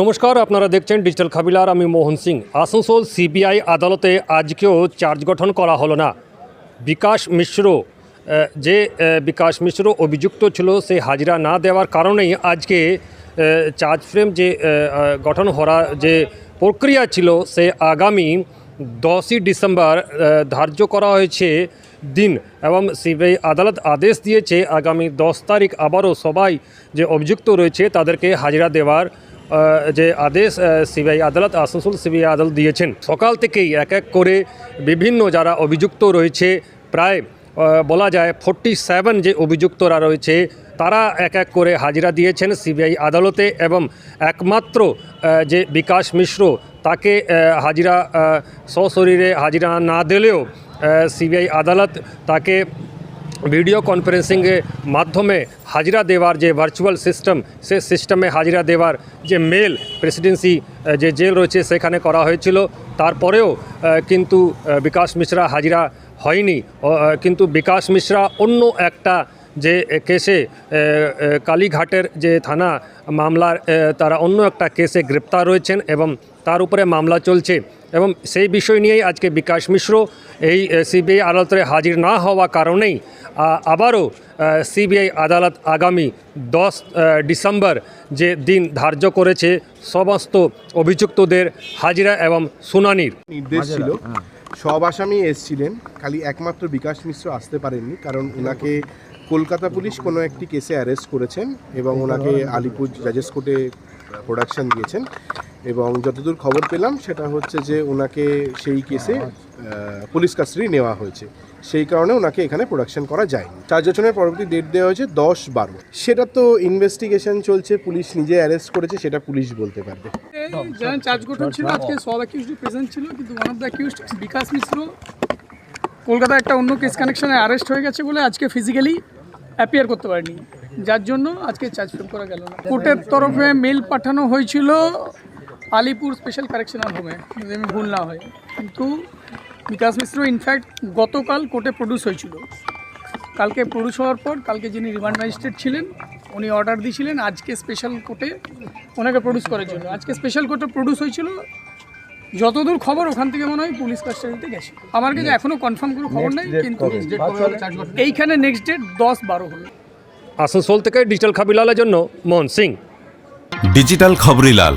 নমস্কার, আপনারা দেখছেন ডিজিটাল খাবিলার আমি মোহন সিং। আসানসোল সিবিআই আদালতে আজকেও চার্জ গঠন করা হলো না। বিকাশ মিশ্র যে বিকাশ মিশ্র অভিযুক্ত ছিল, সে হাজিরা না দেওয়ার কারণেই আজকে চার্জ ফ্রেম যে গঠন হওয়া যে প্রক্রিয়া ছিল, সে আগামী দশই ডিসেম্বর ধার্য করা হয়েছে দিন এবং সিবিআই আদালত আদেশ দিয়েছে, আগামী দশ তারিখ আবারও সবাই যে অভিযুক্ত রয়েছে, তাদেরকে হাজিরা দেওয়ার যে আদেশ সিবিআই আদালত, আসানসোল সিবিআই আদালত দিয়েছেন। সকাল থেকেই এক এক করে বিভিন্ন যারা অভিযুক্ত রয়েছে, প্রায় বলা যায় ফোরটি সেভেন যে অভিযুক্তরা রয়েছে, তারা এক এক করে হাজিরা দিয়েছেন সিবিআই আদালতে এবং একমাত্র যে বিকাশ মিশ্র, তাকে হাজিরা সশরীরে হাজিরা না দিলেও সিবিআই আদালত তাকে ভিডিও কনফারেন্সিংয়ের মাধ্যমে হাজিরা দেওয়ার যে ভার্চুয়াল সিস্টেম সে সিস্টেমে হাজিরা দেওয়ার যে মেল প্রেসিডেন্সি যে জেল রয়েছে, সেখানে করা হয়েছিল। তারপরেও কিন্তু বিকাশ মিশ্রা হাজিরা হয়নি। কিন্তু বিকাশ মিশ্রা অন্য একটা যে কেসে কালীঘাটের যে থানা মামলার তারা অন্য একটা কেসে গ্রেপ্তার রয়েছেন এবং তার উপরে মামলা চলছে এবং সেই বিষয় নিয়েই আজকে বিকাশ মিশ্র এই সিবিআই আদালতে হাজির না হওয়া কারণেই আবারও সিবিআই আদালত আগামী দশ ডিসেম্বর যে দিন ধার্য করেছে সমস্ত অভিযুক্তদের হাজিরা এবং শুনানির। নির্দেশ ছিল। সব আসামি এসছিলেন খালি একমাত্র বিকাশ মিশ্র আসতে পারেননি কারণ ওনাকে কলকাতা পুলিশ কোনো একটি কেসে অ্যারেস্ট করেছেন এবং ওনাকে আলিপুর জাজেস কোর্টে প্রোডাকশন দিয়েছেন। এবং যতদূর খবর পেলাম সেটা হচ্ছে যে ওনাকে সেই কেসে পুলিশ কাস্টাডি নেওয়া হয়েছে। সেই কারণে ওনাকে এখানে প্রোডাকশন করা যায়নি। চার জনের পরবর্তী ডেট দেওয়া হয়েছে দশ বারো। সেটা তো ইনভেস্টিগেশন চলছে পুলিশ নিজে অ্যারেস্ট করেছে সেটা পুলিশ বলতে পারবে। যেমন চার্জ গঠন ছিল আজকে সব অ্যাকিউজড প্রেজেন্ট ছিল কিন্তু one of the accused Bikash Mishra. কলকাতায় একটা অন্য কেস কানেকশনে অ্যারেস্ট হয়ে গেছে বলে আজকে ফিজিক্যালি অ্যাপিয়ার করতে পারেনি। যার জন্য আজকে চার্জ ফ্রেম করা গেল না। কোর্টের তরফে মেল পাঠানো হয়েছিল আলিপুর স্পেশাল কারেকশনাল হোমে যদি আমি ভুল না হয়। কিন্তু বিকাশ মিশ্র ইনফ্যাক্ট গতকাল কোর্টে প্রডিউস হয়েছিল। কালকে প্রডিউস হওয়ার পর কালকে যিনি রিমান্ড ম্যাজিস্ট্রেট ছিলেন উনি অর্ডার দিয়েছিলেন আজকে স্পেশাল কোর্টে ওনাকে প্রডিউস করার জন্য। আজকে স্পেশাল কোর্টে প্রডিউস হয়েছিল যতদূর খবর ওখান থেকে মনে হয় পুলিশ কাস্টাডিতে গেছে। আমার কাছে এখনও কনফার্ম কোনো খবর নেই কিন্তু এইখানে নেক্সট ডেট দশ বারো হলো। আসানসোল থেকে ডিজিটাল খাবিলালের জন্য মোহন সিং। ডিজিটাল খবরিলাল